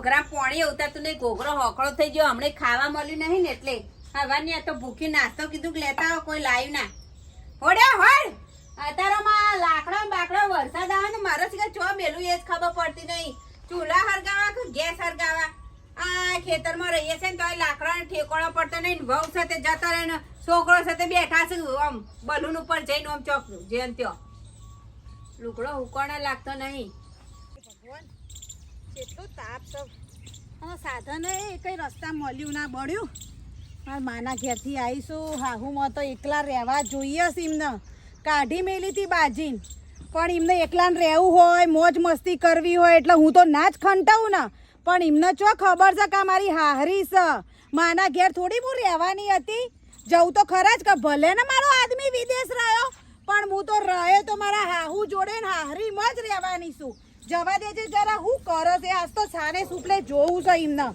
ઘોઘરા પોણી ઉતારતું નહીં. ઘોઘરો હોકળો થઈ ગયો. હમણાં ખાવા મળ્યું નહીં ને એટલે. હવાની આ તો ભૂખી નાસ્તો કીધું લેતા આવો કોઈ લાવ્યું ના. હોડ્યા હોડ! અત્યારમાં લાકડો બાકડા વરસાદ આવે ને મારો કે ચો મેલું એ જ ખબર પડતી નહીં. ચૂલા હરગાવા કે ગેસ હરગાવા? આ ખેતરમાં રહીએ છે ને તો લાકડાને ઠેકોણો પડતો નહીં ને વહુ સાથે જતા રહે ને છોકરો સાથે બેઠા છે. આમ બલૂન ઉપર જઈને આમ ચોક જેમ ત્યાં. લુગડો હુકોણા લાગતો નહીં. કેટલું તાપ છે. અને સાધન એ કઈ રસ્તા મળ્યું ના મળ્યું મારા માના ઘેરથી આવીશું. હાહુમાં તો એકલા રહેવા જોઈએ છે એમને. કાઢી મેલી હતી બાજીન. પણ એમને એકલાને રહેવું હોય, મોજ મસ્તી કરવી હોય, એટલે હું તો ના જ ખંટાવું ને. પણ એમને ચો ખબર છે કે મારી હાહરી છે? માના ઘેર થોડી હું રહેવાની હતી? જવું તો ખરા જ કે ભલે ને મારો આદમી વિદેશ રહ્યો, પણ હું તો રહે તો મારા હાહુ જોડે હાહરીમાં જ રહેવાની છું. જવા દેજે જરા, હું કરો છે? આજ તો સારે સુપલે જોવું છે એમને.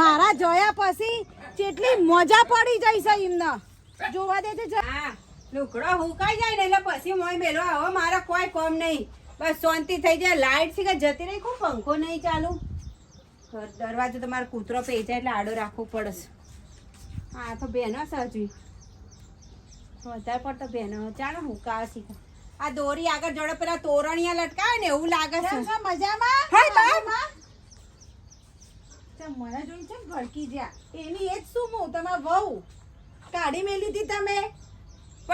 મારા જોયા પછી કેટલી મજા પડી જાય છે એમને. જોવા દેજે જરા. હા, લુગડો હુકાઈ જાય ને એટલે પછી મોય મેલો, હવે મારા કોઈ કોમ નહીં. બસ શાંતિ થઈ જાય. લાઈટ છે કે જતી રહી? કોઈ પંખો નહીં ચાલુ. દરવાજો તમારો કૂતરો પે જાય એટલે આડો રાખવો પડશે હા, તો બેનો સજવી વધારે પડતો બેનો ચાલો હુકા શીખા. આ દોરી આગળ જોડે પેલા તોરણિયા લટકાવે ને એવું લાગે છે. મજામાં. મજામાં? મને જોઈ છે ભડકી જ્યા એની એ જ શું હું તમારા વહુ. કાઢી મેલી હતી તમે?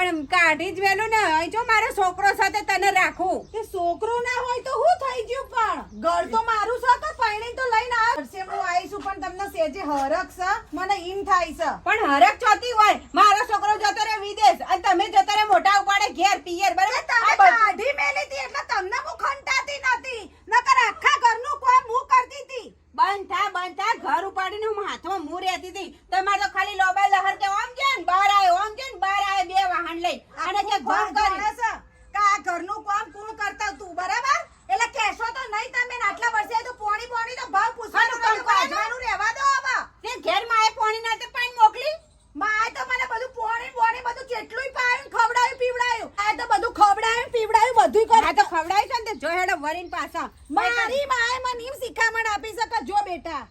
પણ કાઢી જ વેલું ને અહીં જો મારો છોકરો સાથે તને રાખું. તે છોકરો ના હોય તો હું થઈ ગયું પણ? ઘર તો મારું છે તો પૈણી તો લઈને આવ. વર્ષે હું આવીશું પણ તમને સેજે હરખ છે. મને ઈમ થાય છે. પણ હરક ચોતી હોય. મારો છોકરો જતો રહે વિદેશ. અને તમે જતો રહે મોટા ઉપાડે ઘેર પિયર બરાબર? તમે કાઢી મેલી હતી એટલે તમને હું ખંટાતી નથી નકર આખા ઘરનું કામ હું કરતી હતી. બંધ થા બંધ થા ઘર ઉપાડીને હું હાથમાં મૂર રહેતી હતી. તમારે તો ખાલી લોબા લહર કે ઓમ છે ને બાર આયો ઓમ ને બાર આયો બે વાહન લઈ. અને કે ઘર કરી. છે? કે આ ઘરનું કામ કોણ કરતા તું બરાબર? એટલે કહેશો તો નહીં તમે આટલા વર્ષે તો પોણી પોણી તો ભાવ પૂછવાનું રહેવા દો હવે. તે ઘેર માએ પોણી ના તે પાણી મોકલી? માએ તો મને બધું પોણી પોણી બધું જેટલુંય પાયું ખવડાયું પીવડાયું. આ તો બધું ખવડાયું પીવડાયું બધુંય કર આ તો ખવડાવી છે ને જો હેડો વરીન પાછા. મારી માએ મને એમ શિખામણ આપી શકે જો બેટા.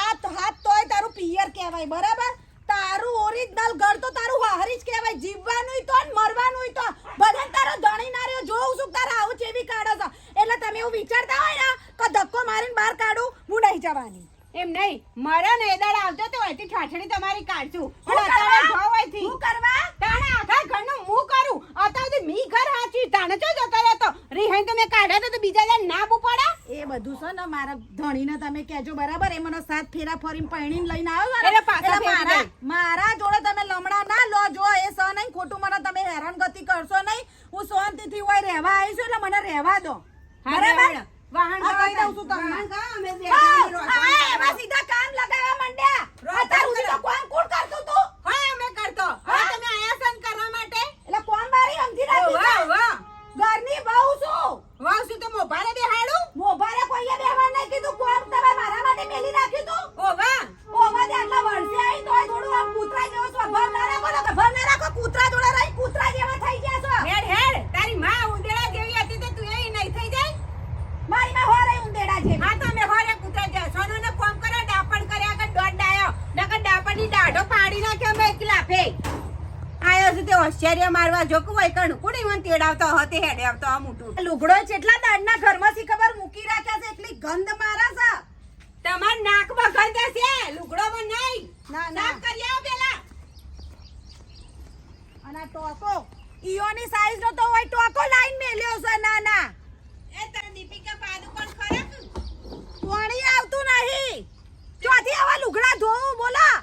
આ હાથ તોય તારું પિયર કહેવાય બરાબર? તારું ઓરિજિનલ ઘર તો તારું વાહરી જ કહેવાય. જીવવાનું તો ને મરવાનું તો. બધા તારો ધણી ના રહ્યો જોઉં છું તારા આવું ચેવી કાઢો છો. એટલે તમે એવું વિચારતા હોય ને કે ધક્કો મારીને બહાર કાઢું હું નહીં જવાની. એમ નહીં. મારે ને એ દાડ આવતો તો અહીંથી ઠાઠણી તમારી કાઢશું. પણ અત્યારે કરવા? અહીંથી. હું કરવા? તાણે આખા ઘરનું હું કરું? અત્યારે મી ઘર હાચી. તાણે જો જતો રહેતો? રિહાઈ તમે મેં કાઢ્યા તો બીજા જણ ના બુપાડે એ બધું છે ને મારા ધણીને તમે કહેજો બરાબર? એ મને સાત ફેરા ફરીને પૈણીને લઈને આવ્યો એટલે પાછા મારા મારા જોડે તમે લમડા ના લો જો એ સ નહીં ખોટું મને તમે હેરાન ગતિ કરશો નહીં. હું શાંતિથી હોય રહેવા આવી છું એટલે મને રહેવા દો. બરાબર? ગાવા કહી દઉં છું તમને. અમે બે સીધા કામ લગાવવા માંડ્યા. અત્યારે તો કરો. કોણ કોણ કરતું તું હા, અમે કરતો હવે હા? તમે આયા છો ને કરવા માટે એટલે કોણ મારી સમજી ઓ, નથી વાહ, વાહ. ઘરની બહુ છું વાહ, શું તો મોભારે બેહાડું? મોભારે કોઈએ બેહવા નહીં કીધું કોણ તમે મારા માટે મેલી નાખ્યું તું ઓ, વાહ. ઓવા દે આટલા વર્ષે આઈ તોય થોડું આમ કૂતરા જેવો સ્વભાવ ના રાખો ને સ્વભાવ ના રાખો કૂતરા જોડે રહી કૂતરા જેવા થઈ ગયા છો હેડ, હેડ. તારી માં ઉંદેડા જેવી હતી તે તું એ નહીં થઈ જાય? મારી માં હો રહી ઉંદેડા જેવી હા, તો અમે હોરે કૂતરા જેવા. સોનુને ફોન કર્યો, ડાપણ કર્યા આગળ દોડ ડાયો. નકર ડાપણની દાઢો પાડી નાખી અમે એકલા ફે. આયો છે તે હોશિયારીઓ મારવા જોકું હોય કણું. કોની મને તેડાવતો હતો, હેડે આવતો આ મોટું. લુગડો જેટલા દાડના ઘરમાં સી ખબર મૂકી રાખ્યા છે એટલી ગંધ મારા છે તમાર નાકમાં ગંધ છે લુગડોમાં નહીં ના ના સાફ કરી આવો પેલા અને આ ટોકો ઈયોની સાઈઝ નો તો હોય ટોકો લાઈન મેલ્યો છે ના ના એ તને દીપિકા પાદુકોણ ખરા પાણી આવતું નહીં ચોથી આવા લુગડા ધોવું બોલા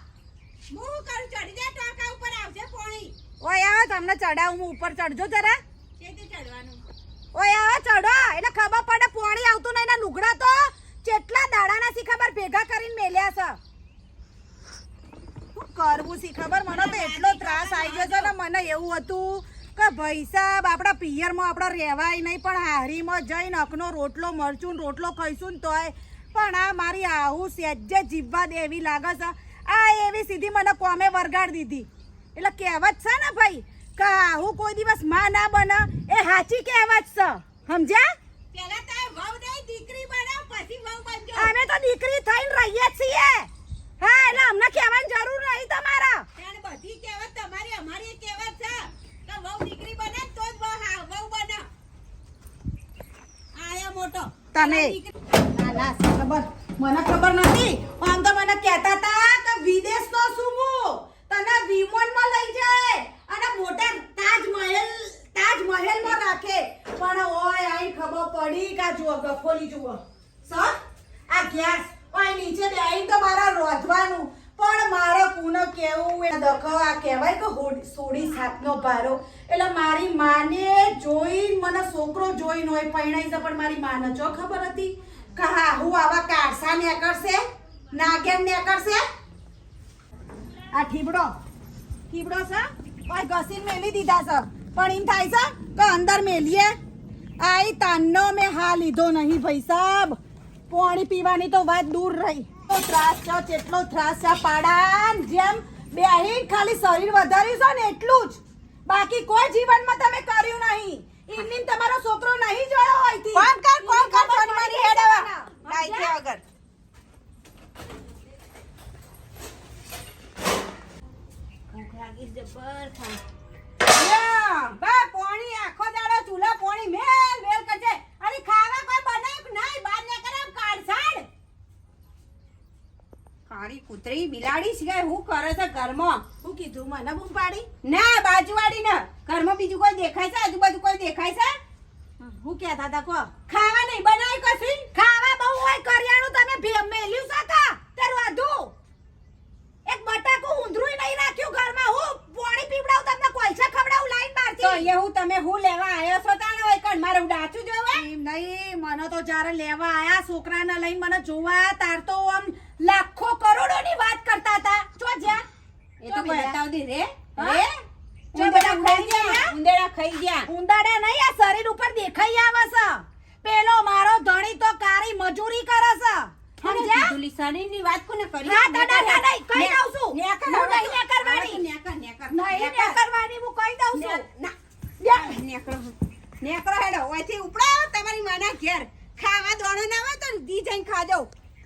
હું કરું ચડી જાય ટાંકા ઉપર આવશે પોણી ઓય આવો તમને ચડાવું હું ઉપર ચડજો જરા. ઓય આવો ચડો. એટલે ખબર પડે પાણી આવતું નહીં એના લુગડા તો કેટલા દાડાના સી ખબર ભેગા કરીને મેલ્યા છે. શું કરવું સી ખબર મને તો એટલો ત્રાસ આવી ગયો છે ને મને એવું હતું કે ભાઈ સાહેબ આપણા પિયરમાં આપણે રહેવાય નહીં પણ હારીમાં જઈને અકનો રોટલો મરચું રોટલો ખાઈશું ને તોય. પણ આ મારી આહુ સેજે જીવવા દે એવી લાગે છે. આ એવી સીધી મને કોમે વરગાડી દીધી. એટલે કહેવત છે ને ભાઈ કે હું કોઈ દિવસમાં ના બને. એ સાચી કહેવત છે? સમજ્યા? પેલા તારે વહુ નહીં દીકરી બનાવ પછી વહુ બનજો. અમે તો દીકરી થઈને રહીએ છીએ. હા એટલે અમને કહેવાની જરૂર નહીં તમારા. બધી કહેવત તમારી અમારી કહેવત છે. કે વહુ દીકરી બને તો જ વહુ બને. આયો મોટો. તમે. ના ના ખબર. મને ખબર નથી. આમ તો મને કહેતા હતા કે વિદેશનો શું હું તને વિમાનમાં લઈ જાય અને મોટા તાજમહેલ તાજમહેલમાં રાખે પણ ઓય આઈ ખબર પડી કા જુઓ ગફોલી જુઓ. સર, આ ગેસ ઓય નીચે બેહીને તો મારા રોધવાનું. પણ મારો પૂનો કેવું એ દખો, આ કહેવાય કે સોડી સાતનો ભારો. એટલે મારી માને જોઈ મને છોકરો જોઈને હોય પરણાઈ છે, પણ મારી માને જો ખબર હતી? કે હા, હું આવા કારસા નેકળશે નાગેન નેકળશે આ ઠીબડો. ઠીબડો છે? ઓય ઘસીને મેલી દીધા છે. પણ એમ થાય છે કે અંદર મેલીએ? આઈ તાનનો મેં હા લીધો નહીં ભાઈ સાહેબ પાણી પીવાની તો વાત દૂર રહી. ત્રાસ છે કેટલો ત્રાસ છે પાડાન. જેમ બેહીન ખાલી શરીર વધાર્યું છે ને એટલું જ. બાકી કોઈ જીવનમાં તમે કર્યું નહીં. ઇવનિંગ તમારો છોકરો નહીં જોયો હોયથી. કોણ કર, કોણ કર, ખબર મારી હેડ જશે હવે. લાઈ છે વગર ભૂખ લાગી જબર. લ્યો, બા, પોણી આખો ચૂલા પોણી મેલ મેલ કરજે. અને ખાવા કોઈ બનાવ્યું કે નહીં બાર ને કરે એમ કાળી કૂતરી બિલાડી સિવાય હું કરે છે ઘરમાં? હું કીધું મને બૂમ પાડી ના બાજુવાળી ને ઘરમાં બીજું કોઈ દેખાય છે? આજુબાજુ કોઈ દેખાય છે? હું કહેતા હતા કો ખાવા નહીં બનાવી કશું ખાવા બહુ હોય કરિયાણું તમે ભે- મેલ્યું છે કા તારું આધું એક બટાકું ઊંધરું નહીં રાખ્યું ઘરમાં હું પાણી પીવડાવું તમને કોલસા ખવડાવું લાઈન તો અહીંયા હું તમે હું લેવા આવ્યો છો તાણે હોય કણ? મારું ડાચું જોવે? એમ નહીં મને તો જ્યારે લેવા આયા છોકરાને લઈને મને જોવા તાર તો આમ લાખો કરોડોની વાત કરતા હતા. જો જ્યાં. એ તો બતાવ દી રે. હા? રે. જો બધા ખાઈ ગયા? ઉંદરડા ખાઈ ગયા? ઉંદાડા નહીં આ શરીર ઉપર દેખાઈ આવે છે. પેલો મારો ધણી તો કારી મજૂરી કરે છે. શરીરની વાત કોને કરી? હા, દાદા, દાદા, કહી દઉં છું. નેકર નહીં નેકરવાની. નેકર, નેકર, નહીં કરવાની હું કહી દઉં છું. ના. નેકરો નેકરો હેડો. ઓયથી ઉપડાવો તમારી માના ઘેર. ખાવા દોણો ના હોય તો દી જઈને ખાજો.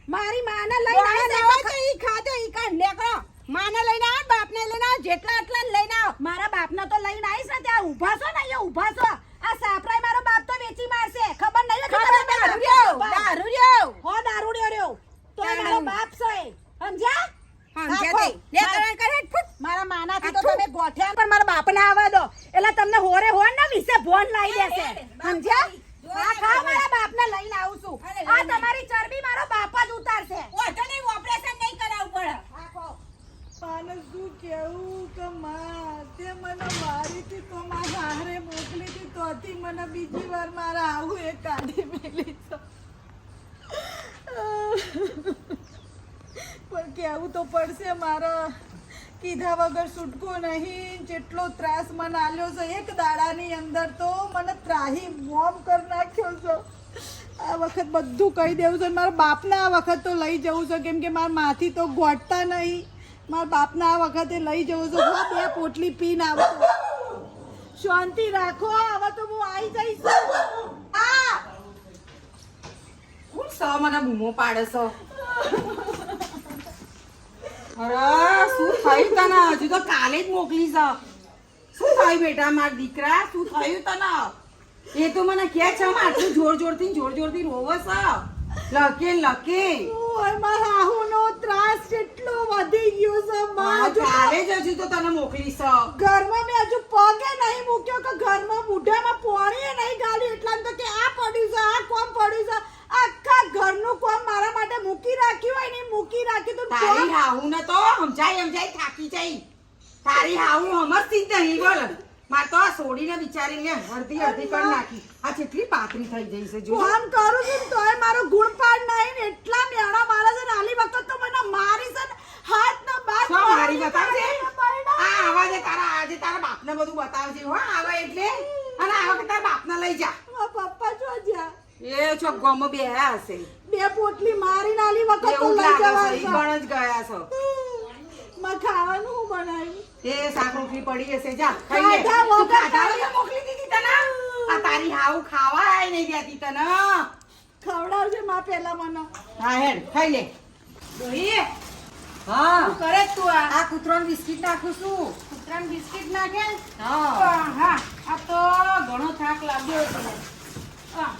મારી માને લઈને લઈને આવે તો ઈ ખાજો ઈ કાઢ નેકરો માને લઈને આવો બાપને લઈને આવો જેટલા એટલા ને લઈને આવો મારા બાપને તો લઈને આવીશ ને ત્યાં ઊભા છો ને અહીંયા ઊભા છો આ સાપરાય મારો બાપ તો વેચી મારશે ખબર નહીં હતી ખબર તમને દારૂ બાપ રહ્યો, બાપ. દારૂ રહ્યો. હો દારૂડિયો રહ્યો તો એ મારો તારું. બાપ છે સમજ્યા સમજ્યા આખો. તે? નેકરણ કરે હેડ ફૂટ. મારા માનાથી તો આખું. તમે ગોઠ્યા પણ મારા બાપને આવવા દો એટલે તમને હોરે હોર ના વિશે ભોન લાવી દેશે એ, બાપ સમજ્યા તારી. જો હા આ ખાઓ તમે. મારા બાપને લઈને આવું છું અરે, આ લઈને. તમારી ચરબી મારો બાપ જ ઉતારશે ઓઢો નહીં, ઓપરેશન નહીં કરાવવું પડે. આખો પાને શું કેવું કે માં તે મને મારી હતી તો મારા હારે મોકલી હતી તોથી મને બીજી વાર મારા આવું એ કાઢી મેલી છે પણ કેવું તો પડશે મારા કીધા વગર છૂટકો નહીં જેટલો ત્રાસ મને આલ્યો છે એક દાડાની અંદર તો મને ત્રાહી મોમ કરી નાખ્યો છો. આ વખત બધું કહી દેવું છે મારા બાપને આ વખત તો લઈ જવું છે. કેમ કે મારા માથી તો ગોઠતા નહીં. મારા બાપના આ વખતે લઈ જવું છે. હું બે પોટલી પીને આવતો. શાંતિ રાખો. હવે તો હું આવી જઈશ! કોણ સ મને બૂમો પાડે છો? અરે, શું થયું તને? હજુ તો કાલે જ મોકલી છે. શું થયું બેટા મારા દીકરા? શું થયું તને? એ તો મને કે છે આટલું જોર જોરથી જોર જોરથી રોવે છે. લકે લકે મારા આહુનો ત્રાસ એટલો વધી ગયો છે માં હજુ કાલે જ હજુ તો તને મોકલી છે. ઘરમાં મેં હજુ પગે નહીં મૂક્યો કે ઘરમાં બુઢામાં પોણીએ નહીં ગાળ્યું એટલા તો કે આ પડ્યું છે આ કોમ પડ્યું છે. આખા ઘરનું કોમ મારા માટે મૂકી રાખ્યું હોય ને મૂકી રાખ્યું તો તારી હાહુ ને તો સમજાય સમજાય થાકી જાય તારી આવું સમજતી જ નહીં બોલ. માર તો આ બિચારી બિચારીને અડધી અડધી કરી નાખી. આ જેટલી પાતળી થઈ જઈ છે જો આમ કરું છું તોય મારો ગુણપાડ નહીં ને એટલા મેળા મારા છે ને આલી વખત તો મને મારી છે હાથ ના બાર શું મારી બતાવજે. આ આવાજે તારા આજે તારા બાપને બધું બતાવજે હો આવે એટલે. અને આ વખત તારા બાપને લઈ જા. પપ્પા જો જા એ છો ગમ બે હશે. બે પોટલી મારી આલી વખત તો લઈ જવા પણ જ ગયા છો. માં ખાવાનું હું બનાવ્યું? એ શાક રોટલી પડી હશે જા ખાઈ લે. ખાધા મોકલી દીધી તને. આ તારી હાવ ખાવાય નહીં દેતી તને. ખવડાવજે માં પેલા મને. હા હેડ ખાઈ લે. ડોહી હા. શું કરે તું આ? આ કૂતરાનું બિસ્કિટ નાખું છું. કૂતરાને બિસ્કિટ નાખે? હા. હા આ તો ઘણો થાક લાગ્યો છે હા.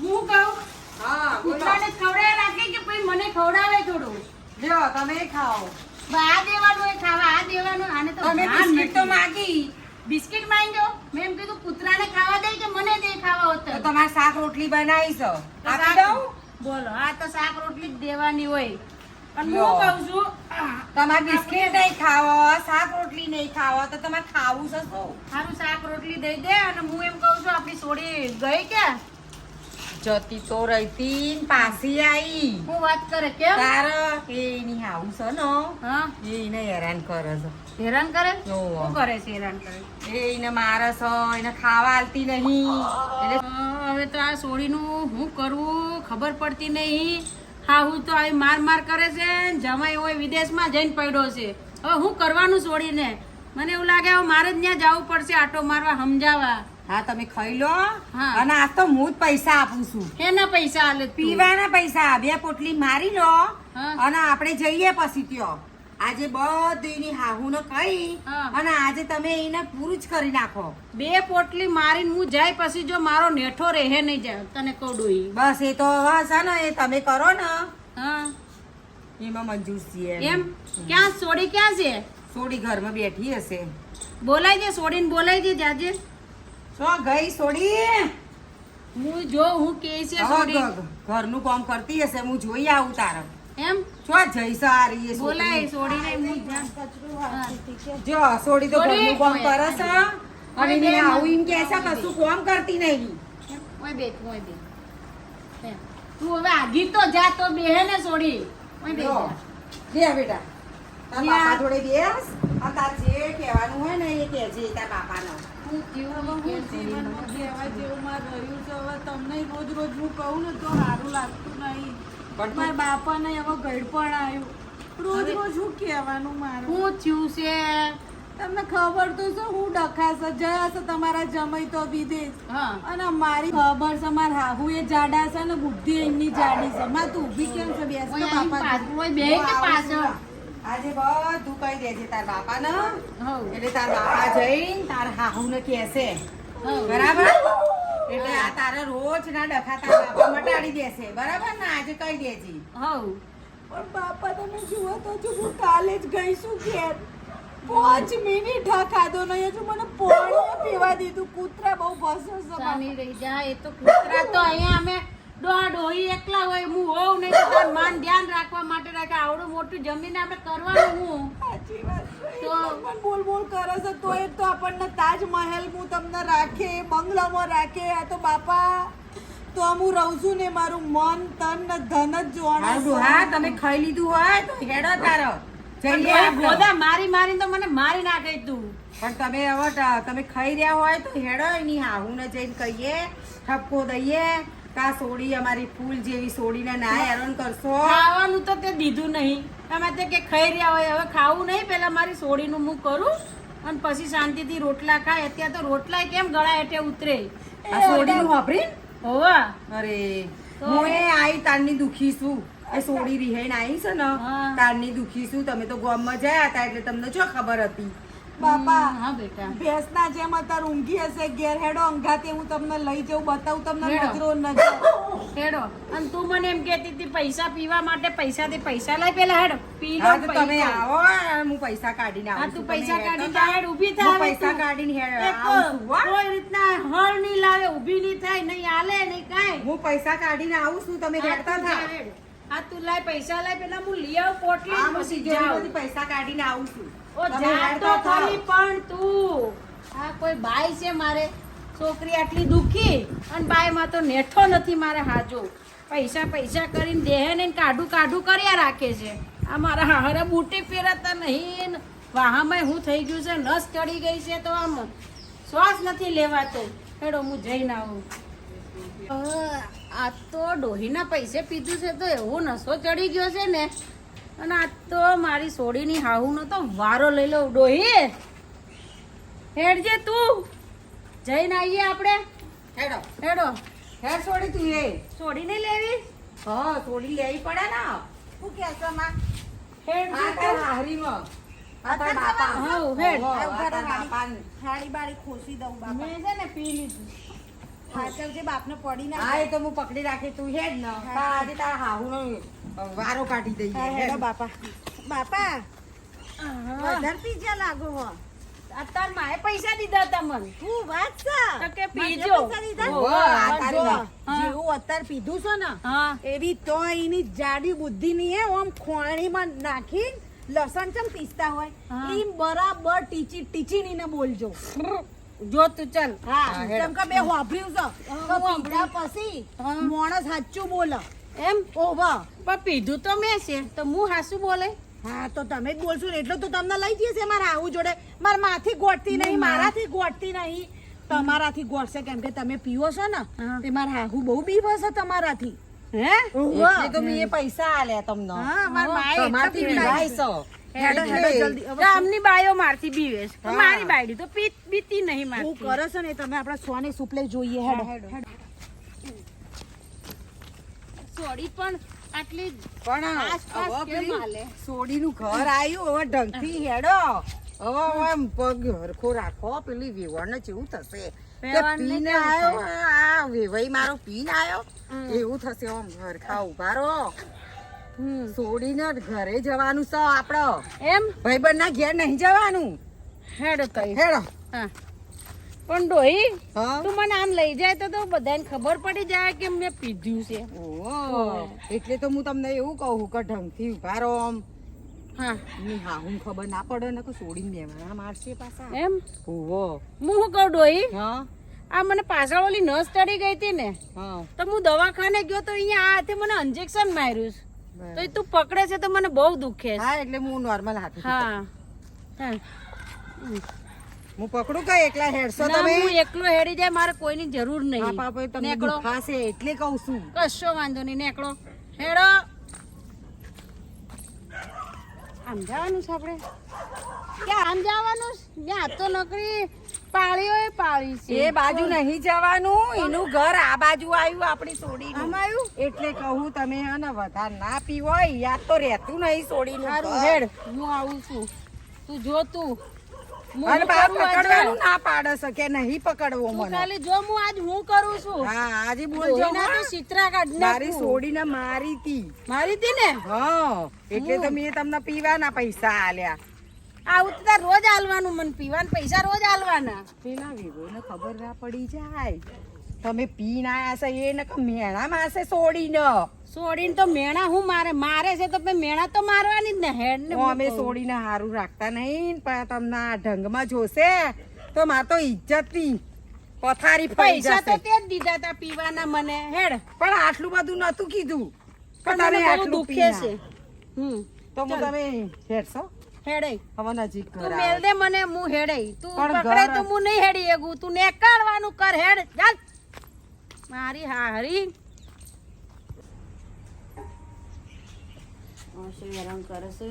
હું કહું હા કૂતરાને ખવડાવી રાખે કે પછી મને ખવડાવે થોડું? લ્યો તમે ખાઓ. આ દેવાનું એ ખાવા આ દેવાનું આને તો બિસ્કિટ તો. માગી. બિસ્કિટ માંગ્યો? મેં એમ કીધું કૂતરાને ખાવા દે કે મને દે ખાવા હોત તો તમારે શાક રોટલી બનાવી છે. આપી દઉં? બોલો આ તો શાક રોટલી જ દેવાની હોય. અને હું કહું છું તમારે બિસ્કિટ નહીં ખાવો શાક રોટલી નહીં ખાવો તો તમારે ખાવું છે શું? સારું શાક રોટલી દઈ દે અને હું એમ કહું છું આપણી સોડી ગઈ ક્યાં? જતી તો રહીતી ને પાછી આવી હું વાત કરે કે તાર એની હાઉ છે ને? હા. એને હેરાન કરે છે. હેરાન કરે? શું કરે છે હેરાન કરે? એ એને મારે છે એને ખાવા આલતી નહીં. એટલે હવે તો આ સોડીનું હું કરવું ખબર પડતી નહીં. હા હું તો આવી માર માર કરે છે જમાઈ હોય વિદેશમાં જઈને પડ્યો છે. હવે હું કરવાનું સોડીને મને એવું લાગે હવે મારે જ ત્યાં જવું પડશે આટો મારવા સમજાવવા. હા તમે ખાઈ લો. અને આજ તો હું જ પૈસા આપું છું. કેના પૈસા આલે પીવાના પૈસા બે પોટલી મારી લો. અને આપણે જઈએ પછી ત્યો. આજે બધીની હાહુને કહી અને આજે તમે એને પૂરું જ કરી નાખો. બે પોટલી મારીને હું જાય પછી જો મારો નેઠો રહે નહીં જાય. તને કહું બસ એ તો હશે છે ને એ તમે કરો ને. એમાં મંજૂર છીએ એમ? ક્યાં? સોડી ક્યાં છે? સોડી ઘરમાં બેઠી હશે. બોલાય છે સોડીને બોલાય છે જાજે. શું ગઈ સોડી? હું જો હું કે છે હવે સોડી. ઘ- ઘરનું કામ કરતી હશે હું જોઈ આવું તારે. એમ? શું જઈ સારી એ બોલાય છોકરી? સોડીને હું ધ્યાન- કચરો વાળતી હતી કે જો સોડી તો ઘરનું કામ કરે છે અને ઓય, બે આવું એમ મત- છે કશું કામ કરતી નહીં. ઓય બે ઓય બે. તું હવે આઘી તો જા તો બેહે ને સોડી. ઓય બે જો, બેટા. તારા. બાપા જોડે બેસ. અને તાર જે કહેવાનું હોય ને એ કહેજે તાર બાપાને. હું જીવન હું જીવનમાં કહેવાય જેવું મારે રહ્યું છે. હવે તમને રોજ રોજ હું કહું ને તો સારું લાગતું નહીં. પણ મારા બાપાને હવે ગળપણ આવ્યું. રોજ રોજ હું કહેવાનું મારું? હું થયું છે? તમને ખબર તો છે હું ડખાશે જયા છે તમારા જમાઈ તો વિદેશ. અને મારી ખબર છે મારા હાહુ એ જાડા છે ને બુદ્ધિ એમની જાડી છે. માં તું ઊભી કેમ છે? બેસ બાપા બે કે પાછળ. આજે બધું કહી દેજે તાર બાપાને. હઉ. એટલે તાર બાપા જઈને તાર હાહુને કહેશે. હઉ. બરાબર? એટલે આ તારા રોજ ના ડખા તાર બાપા મટાડી દેશે. બરાબર ને? આજે કહી દેજે હઉ. પણ બાપા તમે જુઓ તો જો હું કાલે જ ગઈ છું ઘેર. પાંચ મિનિટ હા ખાધો નહીં હજુ મને પાણી પીવા દીધું. કૂતરા બહુ ભસે રહી જાય એ તો કૂતરા તો અહીંયા અમે ડોહા ડોહી એકલા હોય હું હોઉં નહીં તો માન ધ્યાન રાખવા માટે રાખે. આવડું મોટું જમીન આપણે કરવાનું હું. સાચી વાત તો- પણ બોલ બોલ કરે છે તો એ તો આપણને તાજમહેલ હું તમને રાખે બંગલામાં રાખે. આ તો બાપા તો આમ હું રહું છું ને મારું મન તન ને ધન જ જોવાનું હા તમે ખાઈ લીધું હોય તો હેડો તારો. ગોદા મારી મારીને તો મને મારી નાખે તું. પણ તમે હવે તમે ખાઈ રહ્યા હોય તો હેડો એની ને જઈને કહીએ ઠપકો દઈએ. કા સોડી અમારી ફૂલ જેવી સોડીને ના હેરાન કરશો. ખાવાનું તો તે દીધું નહીં. અમે તે કે ખાઈ રહ્યા હોય હવે ખાવું નહીં પેલા મારી સોડીનું હું કરું અને પછી શાંતિથી રોટલા ખાય. અત્યારે તો રોટલા કેમ ગળા હેઠે ઉતરે? આ સોડીનું વાપરી? હોવા. અરે હું એ આઈ તારની દુખી છું. એ સોડી રિહાઈને આવી છે ને તારની દુખી છું. તમે તો ગામમાં જયા હતા એટલે તમને જો ખબર હતી? બાપા હા બેટા. ભેંસના જેમ અત્યારે ઊંઘી હશે ઘેર હેડો અંગાતે હું તમને લઈ જાઉં બતાવું તમને નજરો નજર હેડો. અને તું મને એમ કહેતી હતી પૈસા પીવા માટે પૈસાથી પૈસા લઈ પેલા હેડો. પી લો તમે આવો હું પૈસા કાઢીને આવું તું પૈસા કાઢીને જા, હેડ, ઊભી થાય થા પૈસા કાઢીને હેડ- કોઈ રીતના હળ નહીં લાવે ઊભી નહીં થાય નહીં હાલે નહીં કાંઈ. હું પૈસા કાઢીને આવું છું તમે હેડતા તું થા હેડ. હા તું લાય પૈસા લાય પેલા હું લઈ આવું પોટલી પછી જાઉં. પૈસા કાઢીને આવું છું. ઓ જા તો ખાલી પણ તું. આ કોઈ બાઈ છે મારે. છોકરી આટલી દુખી અને બાઈમાં તો નેઠો નથી મારે હાજો. પૈસા પૈસા કરીને દેહે ને કાઢું કાઢું કર્યા રાખે છે. આ મારા હારે બૂટી ફેરતા નહીં વાહામાં હું થઈ ગયું છે નસ ચડી ગઈ છે તો આમ. શ્વાસ નથી લેવાતો. હેડો હું જઈને આવું. આ તો ડોહીના પૈસે પીધું છે તો એવો નશો ચડી ગયો છે ને. અને આ તો મારી સોડીની હાહુનો તો વારો લઈ લઉં. ડોહી હેડજે તું. જઈને આવીએ આપણે. હેડો. હેડો. હેર સોડી તું એ. છોડી નહીં લેવી? હા સોડી લેવી પડે ને. શું કહેશો માં? આ તાર હાહરીમાં. આ તાર બાપા. હઉ, હેડ. હાડી. બાપાને. ખોસી દઉં બાપા. મેં છે ને પી લીધું. સાચવજે બાપને પડી ના હા એ તો હું પકડી રાખી તું હેડ ને. તાર આજે તારા હાહુનો વારો કાઢી દઈએ. હે બાપા. બાપા વધારે પીજા લાગો હો. અત્યાર માએ પૈસા દીધા હતા મને. તું વાત છે? તો કે પીજો. જો. જેવું અત્યારે પીધું છે ને એવી તો એની જાડી બુદ્ધિ ની હે ઓમ ખોણીમાં નાખી લસણ ચમ પીસતા હોય. હા. બરાબર ટીચી ટીચી ને બોલજો જો તું ચાલ. હા. કેમ કે બે હોભર્યું છે. તો પીધા પછી માણસ સાચું બોલે. એમ? ઓવા પણ પીધું તો મેં છે. તો હું હાસું બોલે? હા તો તમે જ બોલશો ને. એટલે તો તમને લઈ જશે મારા આવું જોડે. મારા માથી ગોઠતી નહીં મારાથી ગોઠતી નહીં. તમારાથી ગોઠશે કેમ કે તમે પીવો છો ને. તે મારા હાહુ બહુ પીવો છે તમારાથી. હે? તો મેં પૈસા આલ્યા તમને. હા મારા માએ તમારાથી છો. હેડો હેડો જલ્દી હવે બાયો મારતી બીવે છે મારી બાયડી તો પીતી નહીં હું મારતી કરો છો ને તમે આપણા સોની સુપલે જોઈએ હેડો. હેડો. સોડી પણ આટલી પણ હવે પેલી? સોડીનું ઘર આવ્યું હવે ઢંગથી હેડો. હવે આમ પગ હરખો રાખો પેલી વેવાણને જેવું થશે. પીને આવ્યો આ વેવાઈ મારો પીને આવ્યો એવું થશે આમ હરખા ઊભા રહો. સોડીને ઘરે જવાનું છે આપડે. એમ? ભાઈબંધ ના ઘેર નહીં જવાનું. હેડો તઈ. હેડો. હા. પણ ડોહી તું મને આમ લઈ જાય તો તો બધાને ખબર પડી જાય કે મેં પીધું છે. એટલે તો હું તમને એવું કહું કે ઢંગથી ઊભા રહો આમ. હા. હા હું ખબર ના પડે ને કે સોડીને મેવાના મારશે પાછા. એમ? ઓહો. હું શું કહું ડોહી? હા? આ મને પાછળ ઓલી નસ ચડી ગઈ હતી ને. હા. તો હું દવાખાને ગયો તો અહીંયા આ હાથે મને ઇન્જેક્શન માર્યું છે. તો તું પકડે છે તો મને બહુ દુખે હા એટલે હું નોર્મલ હાથ હા. હા પકડું કઈ એકલા હેડશો તમે? હું એકલો હેડી જાય મારે કોઈની જરૂર આ નહીં પાપા તમને. દુખાશે એટલે કહું છું. કશો વાંધો નહીં નેકળો. હેડો. આમ જવાનું છે આપણે? ક્યાં આમ જવાનું છે? ત્યાં તો નકરી પાળી એ પાળી છે. એ બાજુ નહીં જવાનું. એનું ઘર આ બાજુ આવ્યું આપણી સોડી આવ્યું? એટલે કહું તમે હે વધારે ના પીવો યાદ તો રહેતું નહીં સોડી સારું હેડ. હું આવું છું. તું જો તું? પકડવાનું ના પાડે છે કે નહીં પકડવો મને. ખાલી જો હું આજ હું કરું છું. હા આજે બોલજો તો ચિત્રા કાઢ મારી. સોડીને મારી તી મારી હતી ને? હા એટલે તો તમને પીવાના પૈસા આલ્યા. આવું તો રોજ આલવાનું મને પીવાના પૈસા રોજ આલવાના પેલા વિવોને ખબર ના પડી જાય. તમે પી આયા છે એને કે મેણા મારશે સોડીને? સોડીને તો મેણા હું મારે મારે છે તો મેણા તો મારવાની જ ને હેડ ને અમે સોડીને હારું રાખતા નહીં પણ તમને આ ઢંગમાં જોશે તો માર તો ઇજ્જતની પથારી પૈસા તો તે જ દીધા તા પીવાના મને હેડ. પણ આટલું બધું નતું કીધું. પણ તમે આટલું દુખે છે. હમ તો હું તમે હેડશો? હેડે. હવે નજીક તું મેલ દે મને હું હેડે. તું પકડે તો હું નહીં હેડી એગું તું નેકાળવાનું કર હેડ. ચાલ. મારી હારી ગરમ કરે છે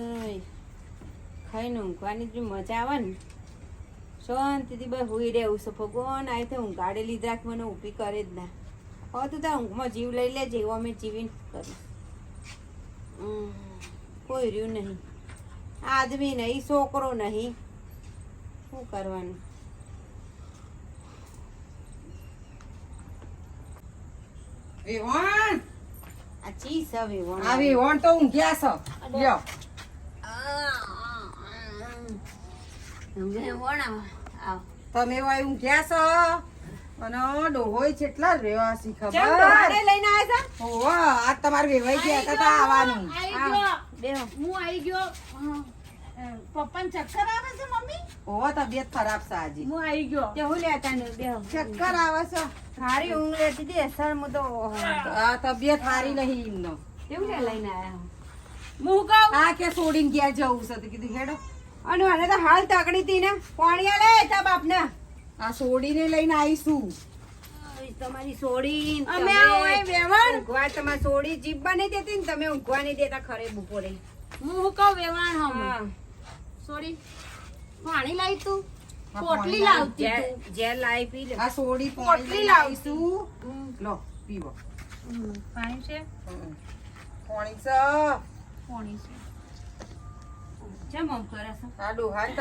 ખાઈને ઊંઘવાની જે મજા આવે ને. શાંતિથી બસ હુઈ રહેવું છે. ભગવાન આવી તો ઊંઘાડે લીધા કે મને ઊભી કરે જ ના. હવે તું તાર ઊંઘમાં જીવ લઈ લેજે એવો અમે જીવીને કરીશ કોઈ રહ્યું નહીં. આદમી નહીં છોકરો નહીં શું કરવાનું વેવણ આ ચીસ હવે વણ. આ વેવાણ તો છો લ્યો આવ. આવ. તમે ઊંઘ્યા છો અને ડોહોય કેટલા ખબર લઈને આવ્યા તા? ઓહો આ તમારે વેવાઈ ગયા હતા આવવાનું ગયો. હું આવી ગયો હા. પપ્પાને ચક્કર આવે છે મમ્મી? ઓહો તબિયત ખરાબ છે આજે. હું આવી ગયો. તે હું લેતા ને બે ચક્કર આવે છે. સારી ઊંઘ લેતી હતી અસર મુ તો આ તબિયત સારી નહીં એમનો. કેવું લે લઈને આયા હું. કહું? આ કે છોડીને ગયા જવું છે તો કીધું હેડો. અને મને તો હાલ તકડી હતી ને પાણી આલે તા બાપને. આ છોડીને લઈને આવીશું. તમારી સોડી અમે વેવાણ. ઊંઘવા તમારી સોડી જીભ બની દેતી ને તમે ઊંઘવા નહીં દેતા ખરે બપોરે. હું હું કહું વેવાણ હમ. સોડી પાણી લાવી તું પોટલી લાવતી લાવી. તું. જે લાવી પી લે. આ સોડી પોટલી લાવીશું. લો પીવો. પાણી છે? પાણી છે. પાણી છે. આમ કરે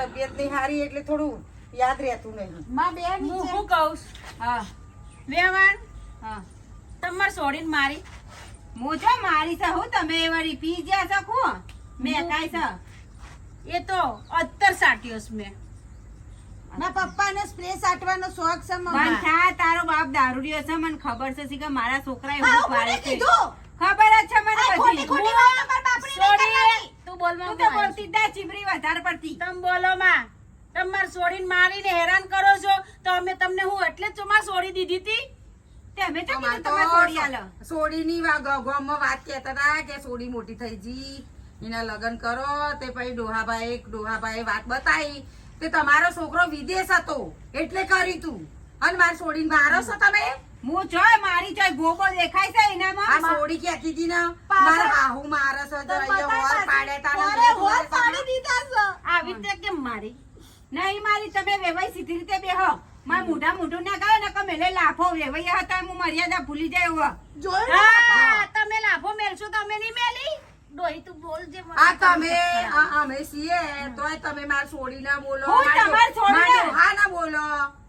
તબિયત સારી એટલે થોડું યાદ રહેતું નહીં. માં બે હું શું કહું? હા. વેવાણ હા. તમારે છોડીને મારી. મોજો મારી છે હું તમે એ પી ગયા છો કુ મેં કાંઈ છે. એ તો અત્તર સાટ્યો છે મેં. ના પપ્પાને સ્પ્રે સાટવાનો શોખ છે મમ્મા થા તારો બાપ દારૂડિયો છે મને ખબર છે કે મારા છોકરાએ હું પાડે છે. ખબર જ છે મને ખોટી ખોટી વાત પર બાપની નહીં કરવાની. તું બોલવા તું તો બોલતી દા ચીબરી વધારે પડતી. તમે બોલો માં. તમારે છોડીને મારીને હેરાન કરો છો. તો અમે તમને હું એટલે જ તમારે છોડી દીધી હતી? તે અમે તો કીધું તમારે છોડી આલો? છોડીની વા- ગોમ વાત કહેતા હતા કે સોડી મોટી થઈ જી. એના લગ્ન કરો તે પછી ડોહાભાઈ ડોહાભાઈ વાત બતાવી તે તમારો છોકરો વિદેશ હતો એટલે કરી તું. અને મારી છોડીને મારો છો તમે? હું જો મારી જો ગોબો દેખાય છે આ એનામાં સોડી કહેતી હતી ને? પાછળ- મારા હાહુ મારે છે જો અહીંયા હોર પાડે તારે હોર પાડી દીધા છે. આવી રીતે કેમ મારી? નહીં મારી તમે વેવાઈ સીધી રીતે બેહો. માર મોઢા મોઢું ના ગયો ને કે મેલે લાફો વેવાઈ હતા હું મર્યાદા ભૂલી જાય એવો જોયું તમે લાફો મેલશો તમે નહીં મેલી? ડોહી તું બોલજે મને. આ તમે આ અમે છીએ તોય તમે મારી સોડી ના બોલો. હું મારી તમારી ડો- સોડી મારી ના- ના બોલો.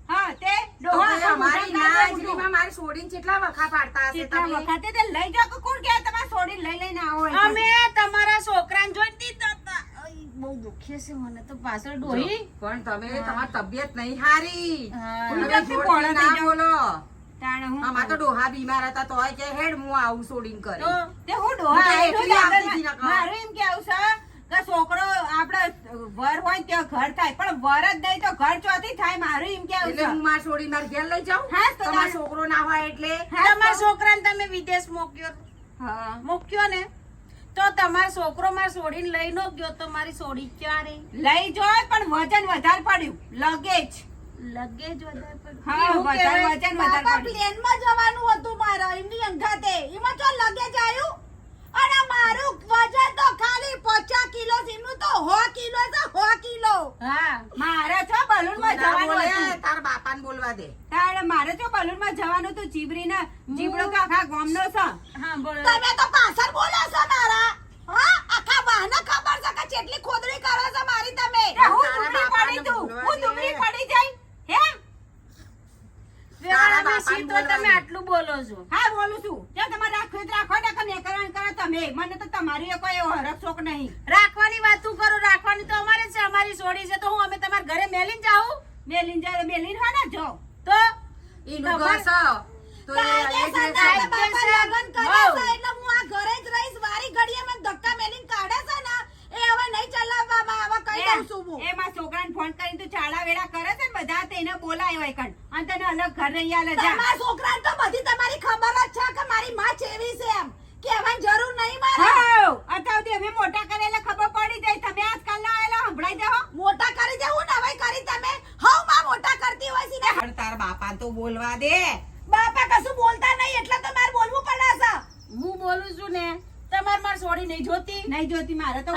હા તે ડોહા અમારી નાજરીમાં મારી સોડીને કેટલા વખા પાડતા હશે તમે? વખતે તે લઈ જાઓ કોણ કે તમારે છોડીને લઈ લઈને આવો અમે તમારા છોકરાને જોઈ દીધા હતા અઈ, બહુ દુખે છે મને તો પાછળ ડોહી. પણ તમે તમારી તબિયત નહીં હારી. ના બોલો. આમાં તો ડોહા બીમાર હતા તોય કે હેડ હું આવું સોડીને કરે તે હું ડોહા હું તો આયલો એકલી આવતી આગળ હતી નકર. મારું એમ કેવું છે કે છોકરો આપડે વર હોય ને ત્યાં ઘર થાય. પણ વર જ નહીં તો ઘર ચોથી થાય. મારું એમ કેવું એટલે હું મારી સોડી મારા ઘેર લઈ જાઉં? હા, તો તમારો છોકરો ના હોય એટલે? તમારા છોકરાને તમે વિદેશ મોક્યો હા. મૂક્યો ને? તો તમારો છોકરો માર છોડીને લઈ નો ગયો તો મારી છોડી ક્યારે? લઈ જોય પણ વજન વધારે પડ્યું. લગેજ. લગેજ વધારે પડ્યું. હા વધારે વજન વધારે પડ્યું પ્લેનમાં જવાનું હતું મારે. એમની અંગાતે એમાં જો લગેજ આવ્યું અને મારું વજન તો ખાલી પચાસ કિલો એમનું તો સો કિલો છે સો કિલો. હા મારે છો બલૂનમાં જવાનું હતું. તાર બાપાને બોલવા દે. તારે મારે છો બલૂનમાં જવાનું હતું. ચીબરી ને જીબડો આખા ગામનો નો હા બોલો. તમે તો પાછળ બોલો છો મારા. હા આખા બહાને ખબર છે કે કેટલી ખોદણી કરો છો મારી તમે. હું દુબળી પડી તું હું દુબળી પડી જાય હે? વેવાણામાં બાપાને છીએ તો તમે આટલું બોલો છો. હા બોલું છું. જો તમારે રાખવું તો રાખો ને કે મેકરણ કરો તમે. મને તો તમારી કોઈ હરખ શોખ નહીં. રાખવાની વાતું કરો રાખવાની તો અમારે છે અમારી સોડી છે. તો હું અમે તમારા ઘરે મેલીને જાઉં? મેલીન ને જો તો? એ લગન કરે છે એટલે હું આ ઘરે જ રહીશ. વારી ઘડીએ મને ધક્કા મેલીને કાઢે છે ને. એ હવે નહીં ચલાવવામાં આવા કહી દઉં છું હું. એ માં છોકરાને ફોન કરીને તું ચાડા વેડા કરે છે ને બધા તેને બોલાય હોય કણ અને તને અલગ ઘર રહી આલે જા. તમારા છોકરાને તો બધી તમારી ખબર જ છે કે મારી માં ચેવી છે એમ. કહેવાની જરૂર નહીં મારે. હાઉ, અત્યાર અમે મોટા કરેલા ખબર પડી જાય. તમે આજકાલ ના આવેલા સંભળાઈ દેવો મોટા કરી દેવું ને હવે કરી તમે. હવમાં મોટા કરતી હોય છે ને. પણ તાર બાપા તો બોલવા દે. બાપા કશું બોલતા નહીં એટલે તો મારે બોલવું પડે છે. હું બોલું છું ને તમારે મારી સોડી નહીં જોતી? નહીં જોતી મારે તો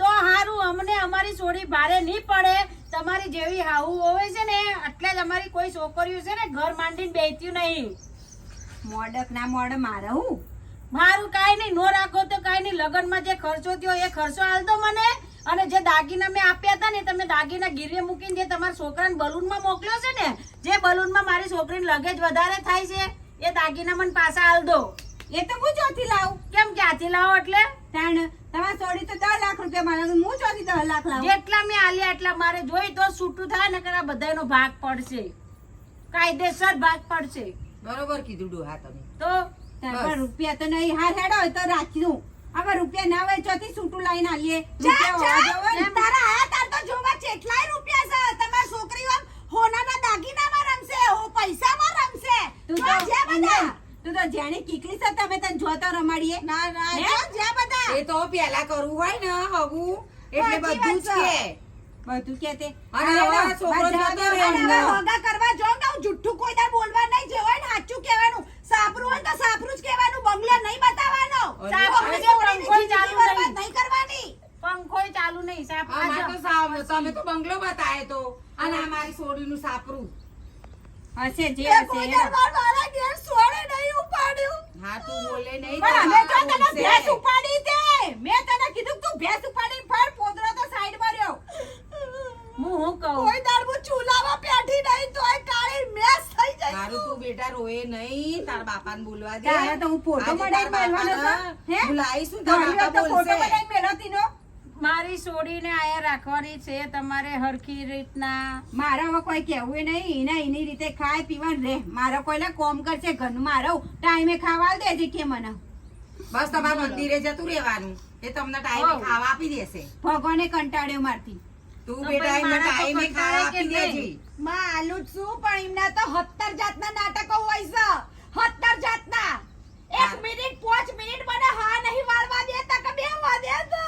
તો હારું અમને અમારી સોડી ભારે નહીં પડે. તમારી જેવી હાવુ હોય છે ને એટલે જ અમારી કોઈ છોકરીઓ છે ને ઘર માંડીને બેઠ્યું નહીં. મોડક ના મોડ મારે હું? મારું કાંઈ નહીં નો રાખો તો કાંઈ નહીં. લગ્નમાં જે ખર્ચો થયો એ ખર્ચો હાલ દો મને. અને જે દાગીના મેં આપ્યા હતા ને તમે દાગીના ગીરવે મૂકીને જે તમારા છોકરાને બલૂનમાં મોકલ્યો છે ને જે બલૂનમાં મારી છોકરીને લગેજ વધારે થાય છે એ દાગીના મને પાછા હાલ દો. એ તો હું ચોથી લાવું. કેમ ક્યાંથી લાવો એટલે? તાણ તમારે સોડી તો દસ લાખ રૂપિયા મારે. હું ચોથી દસ લાખ લાવું? જેટલા મેં આલ્યા એટલા મારે જોઈ તો છૂટું થાય ને આ બધાનો ભાગ પડશે. કાયદેસર ભાગ પડશે. બરોબર કીધું ડોહા તમે. તો? તાર રૂપિયા તો નહીં. હાર હેડો હોય તો રાખી દઉં હવે રૂપિયા ના હોય ચોથી છૂટું લાઈને આલીએ. તારા હા તાર તો જોવા કેટલાય રૂપિયા છે. તમારી છોકરી આમ હોનાના દાગીનામાં રમશે હો પૈસામાં રમશે. તું જો તો બધા. તું તો જેની કીકલી છે તમે તને જોતો રમાડીએ. ના ના જ્યાં બધા. એ તો પેલા કરવું હોય ને હગું એટલે બધું જ કે. બધું કે તે. અને હવે છોકરો જતો. હવે હોગા કરવા જો ને હું જુઠ્ઠું કોઈ દાર બોલવા નહીં જે હોય ને સાચું કહેવાનું. સાપરું હોય તો સાપરું જ કહેવાનું. બંગલો નહીં બતાવવાનો. સાપરું જો ચાલુ નહીં. કરવાની. પંખોય ચાલુ નહીં સાપરું અમાર તો સાવ- તમે તો બંગલો બતાવે તો. અને આ મારી સોડીનું સાપરું હશે જે નહીં પણ અમે તને ભેંસ ઉપાડી તે મેં તને કીધું તું ભેંસ ઉપાડી ફર પોદરો તો સાઈડમાં રહ્યો. હું હું કહું? કોઈ દાડ હું ચૂલામાં બેઠી નહીં તોય કાળી મેસ થઈ જાય તારું તું બેટા રોએ નહીં તારા બાપાને બોલવા દે. તો હું ફોટો તારા મેલવાનો છું. હે? તારા બાપા બોલશે. મારી છોડીને આયા રાખવાની છે તમારે હરખી રીતના. મારે હવે કોઈ કહેવું નહીં એના એની રીતે ખાય પીવાનું રે મારે કોઈને કોમ કરશે ઘરમાં રહું ટાઈમે ખાવા દેજે કે મને. બસ તમારે મંદિરે જતું રહેવાનું. એ તમને ટાઈમે ખાવા આપી દેશે. ભગવાને કંટાળ્યો મારથી. તું બેટા પણ એમને ટાઈમે ખાવા આપી દેજે. માં આલુ છું પણ એમના તો હત્તર જાતના નાટકો હોય છે. હત્તર જાતના. એક મિનિટ પાંચ મિનિટ મને હા નહીં વાળવા દેતા કે બે વા દેતા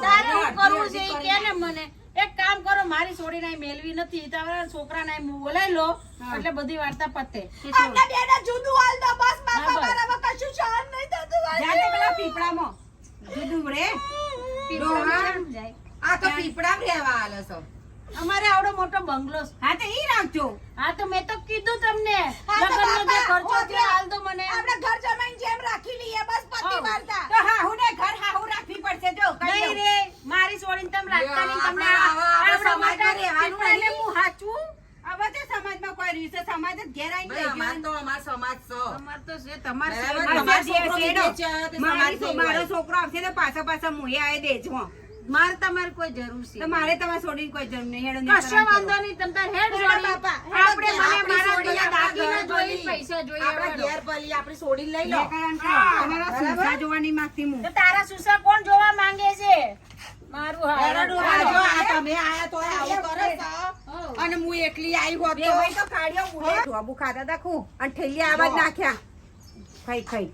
તારે હું કરવું છે? કે ને મને? એક કામ કરો મારી છોડી નાય મેલવી નથી. તમારા છોકરા નાય બોલાઈ લો એટલે બધી વાર્તા પતે. અમને બેને જુદું હાલ દો બસ મારા મારા કશું સહન નહીં થતું જા તો પેલા પીપળામાં. જુદું રે. પીપળામાં જાય? આ તો પીપળામાં રહેવા આલે છે. અમારે આવડો મોટો બંગલો હા તો ઈ રાખજો. હા તો મેં તો કીધું તમને. હા, તો જે ખર્ચો છે હાલ તો મને આપણે ઘર જમાઈને જેમ રાખી લઈએ બસ પતિ મારતા. તો હા હું ને ઘર હાહુ રાખવી પડશે જો નહીં રે મારી છોડીને તમે રાખતા નહીં તમને આપણે સમાજમાં રહેવાનું એટલે હું હાચું? હવે તો સમાજમાં કોઈ રહ્યું છે સમાજ જ ઘેર આવીને અમાર તો અમાર સમાજ છો. અમાર તો છે તમાર સમાજ છે. મારો છોકરો આવશે તો પાછો પાછો મુહે આવી દેજો. મારે તમારે કોઈ જરૂર છે. તો મારે તમારે છોડીને કોઈ જરૂર નહીં. હેડ કશો વાંધો નહીં તમ તાર હેડ છોડી. બાપા, આપણે મને મારા જોયા દાગીના જોઈ પૈસા જોઈએ આપણા ઘેર પલી આપણે છોડી લઈ લો. તમારા સુસા જોવાની માંગતી હું તો તારા સુસા કોણ જોવા માંગે છે? મારું હારું. આ જો આ તમે આયા તો આવો કરે છે. અને હું એકલી આવી હોત તો? ભાઈ તો કાઢ્યો ઉડે ઢોબુ ખાતા તા ખૂબ. અને ઠેલિયા આવા જ. નાખ્યા. ખાઈ ખાઈ.